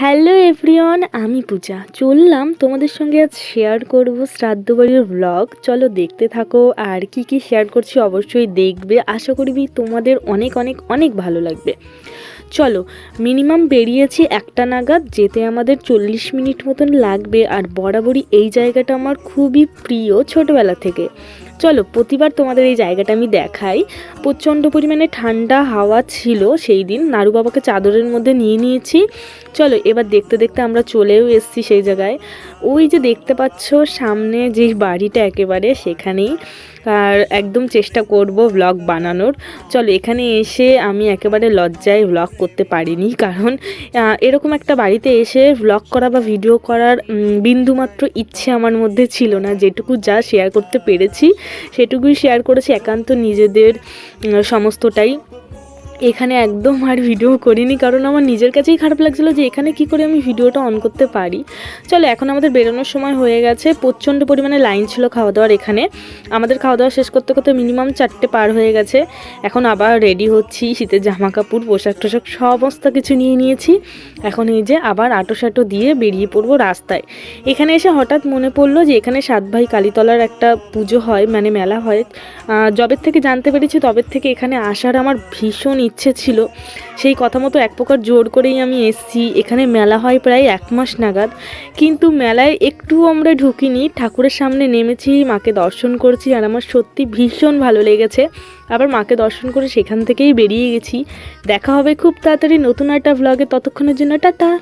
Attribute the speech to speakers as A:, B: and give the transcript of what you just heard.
A: Hello everyone, আমি পূজা। চললাম তোমাদের সঙ্গে আজ শেয়ার করব শ্রাদ্ধ বাড়ির ব্লগ চলো দেখতে থাকো আর কি কি শেয়ার করছি অবশ্যই দেখবে। আশা করবি তোমাদের অনেক অনেক অনেক ভালো লাগবে। চলো মিনিমাম বেরিয়েছি একটা নাগাদ, যেতে আমাদের চল্লিশ মিনিট মতন লাগবে। আর বরাবরই এই জায়গাটা আমার খুবই প্রিয় ছোটবেলা থেকে। চলো, প্রতিবার তোমাদের এই জায়গাটা আমি দেখাই। প্রচণ্ড পরিমাণে ঠান্ডা হাওয়া ছিল সেই দিন। নারু বাবাকে চাদরের মধ্যে নিয়ে নিয়েছি। চলো, এবার দেখতে দেখতে আমরা চলেও এসছি সেই জায়গায়। ওই যে দেখতে পাচ্ছ সামনে যে বাড়িটা একেবারে সেখানেই, আর একদম চেষ্টা করব ব্লগ বানানোর। চলো এখানে এসে আমি একেবারে লজ্জায় ব্লগ করতে পারিনি, কারণ এরকম একটা বাড়িতে এসে ব্লগ করা বা ভিডিও করার বিন্দুমাত্র ইচ্ছে আমার মধ্যে ছিল না। যেটুকু যা শেয়ার করতে পেরেছি, সেটুকুই শেয়ার করেছি, একান্ত নিজেদের সমস্তটাই। এখানে একদম আর ভিডিও করিনি, কারণ আমার নিজের কাছেই খারাপ লাগছিল যে এখানে কি করে আমি ভিডিওটা অন করতে পারি। চলো, এখন আমাদের বেরোনোর সময় হয়ে গেছে, প্রচণ্ড পরিমাণে লাইন ছিল খাওয়া দাওয়ার এখানে। আমাদের খাওয়া দাওয়া শেষ করতে করতে মিনিমাম চারটে পার হয়ে গেছে। এখন আবার রেডি হচ্ছি, শীতের জামা কাপড় পোশাক টোশাক সমস্ত কিছু নিয়ে নিয়েছি। এখন এই যে আবার আটো সাটো দিয়ে বেরিয়ে পড়ব রাস্তায়। এখানে এসে হঠাৎ মনে পড়ল যে এখানে সাত ভাই কালীতলার একটা পুজো হয় মানে মেলা হয়। যবের থেকে জানতে পেরেছি তবের থেকে এখানে আসার আমার ভীষণ ইচ্ছে ছিল। সেই কথা মতো এক প্রকার জোর করেই আমি এসছি। এখানে মেলা হয় প্রায় এক মাস নাগাদ। কিন্তু মেলায় একটু আমরা ঢুকিনি। ঠাকুরের সামনে নেমেছি, মাকে দর্শন করছি আর আমার সত্যি ভীষণ ভালো লেগেছে। আবার মাকে দর্শন করে সেখান থেকেই বেরিয়ে গেছি। দেখা হবে খুব তাড়াতাড়ি নতুন একটা ভ্লগে ততক্ষণের জন্য টাটা।